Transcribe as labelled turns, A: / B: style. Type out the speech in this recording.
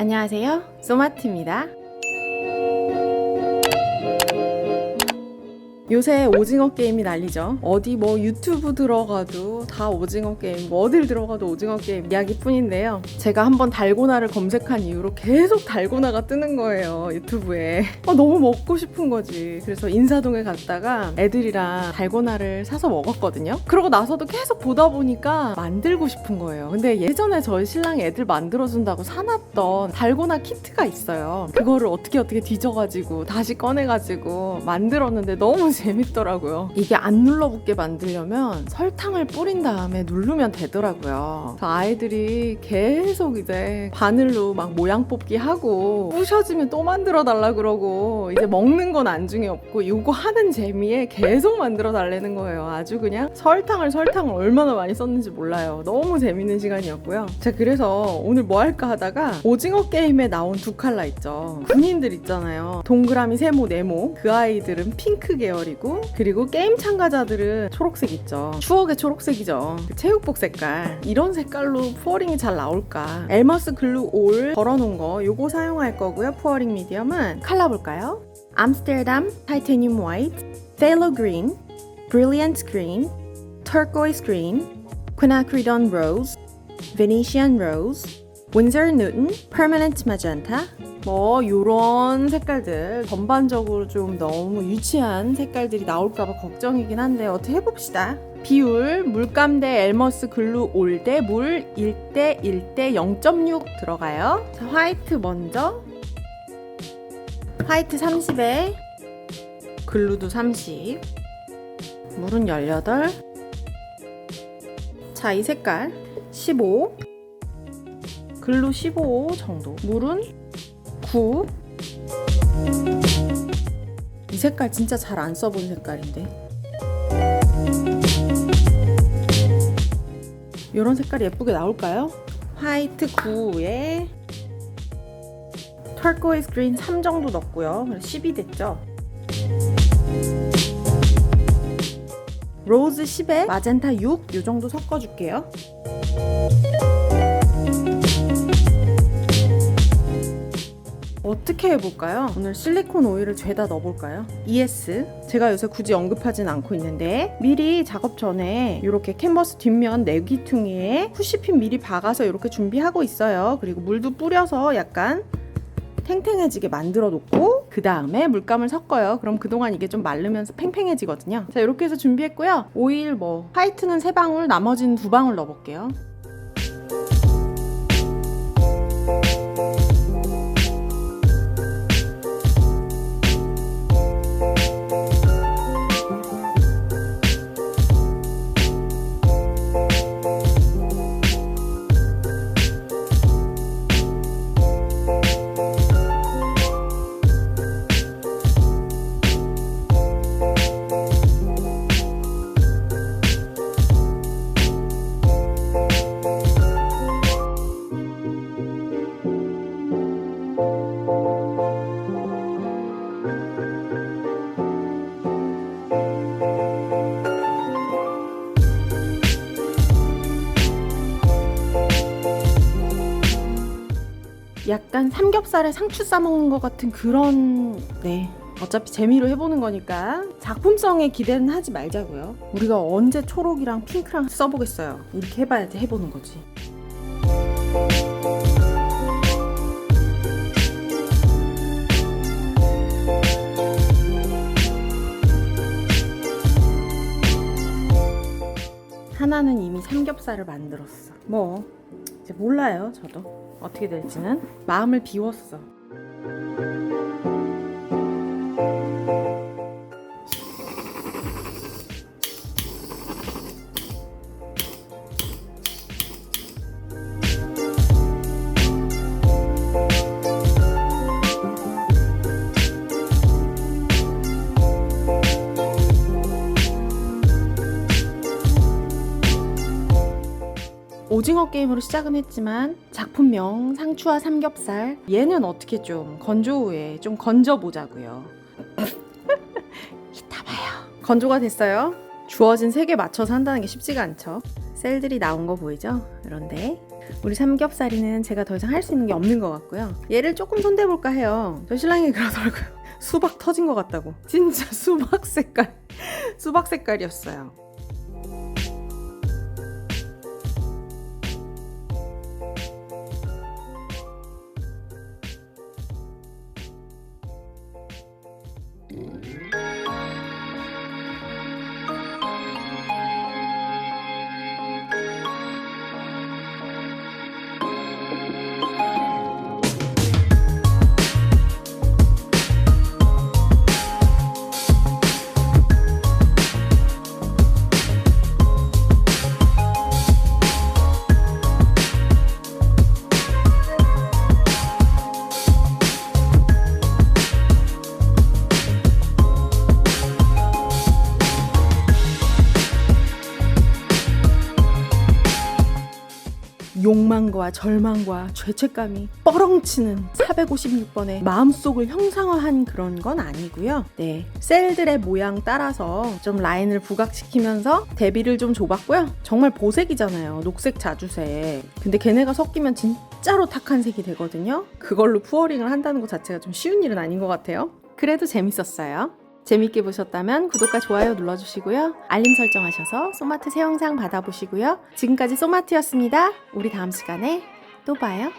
A: 안녕하세요. 소마트입니다. 요새 오징어 게임이 난리죠. 어디 뭐 유튜브 들어가도 다 오징어 게임, 뭐 어딜 들어가도 오징어 게임 이야기뿐인데요. 제가 한번 달고나를 검색한 이후로 계속 달고나가 뜨는 거예요. 유튜브에. 아, 너무 먹고 싶은 거지. 그래서 인사동에 갔다가 애들이랑 달고나를 사서 먹었거든요. 그러고 나서도 계속 보다 보니까 만들고 싶은 거예요. 근데 예전에 저희 신랑이 애들 만들어준다고 사놨던 달고나 키트가 있어요. 그거를 어떻게 어떻게 뒤져가지고 다시 꺼내가지고 만들었는데 너무 재밌더라고요. 이게 안 눌러붙게 만들려면 설탕을 뿌린 다음에 누르면 되더라고요. 아이들이 계속 이제 바늘로 막 모양 뽑기 하고 부셔지면 또 만들어 달라 그러고 이제 먹는 건 안중에 없고 이거 하는 재미에 계속 만들어 달라는 거예요. 아주 그냥 설탕을 설탕을 얼마나 많이 썼는지 몰라요. 너무 재밌는 시간이었고요. 제가 그래서 오늘 뭐 할까 하다가 오징어 게임에 나온 두 칼라 있죠. 군인들 있잖아요. 동그라미, 세모, 네모. 그 아이들은 핑크 계열이 고 그리고 게임 참가자들은 초록색 있죠. 추억의 초록색이죠. 그 체육복 색깔. 이런 색깔로 푸어링이 잘 나올까? 엘머스 글루 올 걸어놓은 거 요거 사용할 거고요. 푸어링 미디엄은 칼라 볼까요? 암스테르담 타이타늄 화이트, 펠로 그린, 브릴리언트 그린, 터코이스 그린, 퀴나크리돈 로즈, 베니시안 로즈, 윈저 누튼, 퍼머넌트 마젠타 뭐 요런 색깔들 전반적으로 좀 너무 유치한 색깔들이 나올까봐 걱정이긴 한데 어떻게 해봅시다. 비율 물감 대 엘머스 글루 올 대 물 1대 1대 0.6 들어가요. 자, 화이트 먼저. 화이트 30에 글루도 30. 물은 18. 자, 이 색깔 15. 글루 15 정도. 물은 9. 이 색깔 진짜 잘 안 써본 색깔인데. 이런 색깔이 예쁘게 나올까요? 화이트 9에 털코이스 그린 3 정도 넣고요. 10이 됐죠. 로즈 10에 마젠타 6 이 정도 섞어줄게요. 어떻게 해볼까요? 오늘 실리콘 오일을 죄다 넣어볼까요? ES 제가 요새 굳이 언급하진 않고 있는데 미리 작업 전에 이렇게 캔버스 뒷면 내기퉁이에 후시핀 미리 박아서 이렇게 준비하고 있어요. 그리고 물도 뿌려서 약간 탱탱해지게 만들어 놓고 그 다음에 물감을 섞어요. 그럼 그동안 이게 좀 마르면서 팽팽해지거든요. 자 이렇게 해서 준비했고요. 오일 뭐 화이트는 세 방울, 나머지는 두 방울 넣어볼게요. 약간 삼겹살에 상추 싸먹는 것 같은 그런 네 어차피 재미로 해보는 거니까 작품성에 기대는 하지 말자고요. 우리가 언제 초록이랑 핑크랑 써보겠어요. 이렇게 해봐야지 해보는 거지. 하나는 이미 삼겹살을 만들었어. 뭐? 이제 몰라요 저도 어떻게 될지는? 마음을 비웠어 오징어 게임으로 시작은 했지만 작품명 상추와 삼겹살 얘는 어떻게 좀 건조 후에 좀 건져 보자고요. 이따 봐요. 건조가 됐어요. 주어진 색에 맞춰서 한다는 게 쉽지가 않죠. 셀들이 나온 거 보이죠? 그런데 우리 삼겹살이는 제가 더 이상 할 수 있는 게 없는 것 같고요. 얘를 조금 손대볼까 해요. 저 신랑이 그러더라고요. 수박 터진 것 같다고. 진짜 수박 색깔. 수박 색깔이었어요. Mm-hmm. 욕망과 절망과 죄책감이 뻐렁치는 456번의 마음속을 형상화한 그런 건 아니고요. 네, 셀들의 모양 따라서 좀 라인을 부각시키면서 대비를 좀 줘봤고요. 정말 보색이잖아요. 녹색 자주색. 근데 걔네가 섞이면 진짜로 탁한 색이 되거든요. 그걸로 푸어링을 한다는 것 자체가 좀 쉬운 일은 아닌 것 같아요. 그래도 재밌었어요. 재밌게 보셨다면 구독과 좋아요 눌러주시고요. 알림 설정하셔서 소마트 새 영상 받아보시고요. 지금까지 소마트였습니다. 우리 다음 시간에 또 봐요.